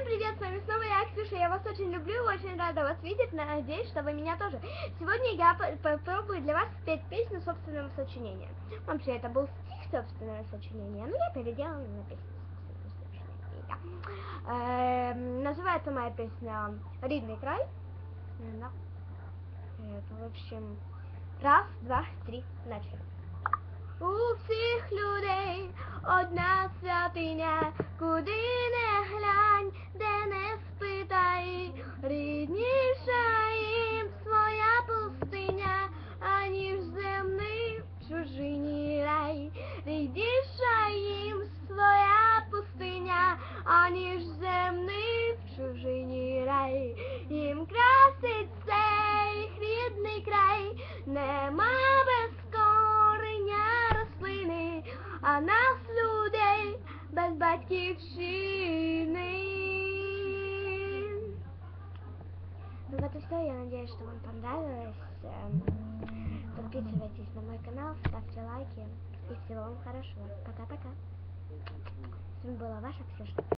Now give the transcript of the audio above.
Всем привет, с вами снова я, Ксюша. Я вас очень люблю, очень рада вас видеть. Надеюсь, что вы меня тоже. Сегодня я по- попробую для вас спеть песню собственного сочинения. Вообще, это был стих собственного сочинения, но я переделала на песню собственного сочинения. Эм, называется моя песня «Рідний край». В общем, раз, два, три, начали. У всіх людей одна святиня, куди аніж земний в чужині рай, їм красить цей їх рідний край, нема без корення рослини, а нас людей без батьківщини. Ну вот и все, я надеюсь, что вам понравилось. Эм, Подписывайтесь на мой канал, ставьте лайки и всего вам хорошего. Пока-пока. С вами была ваша Ксюша.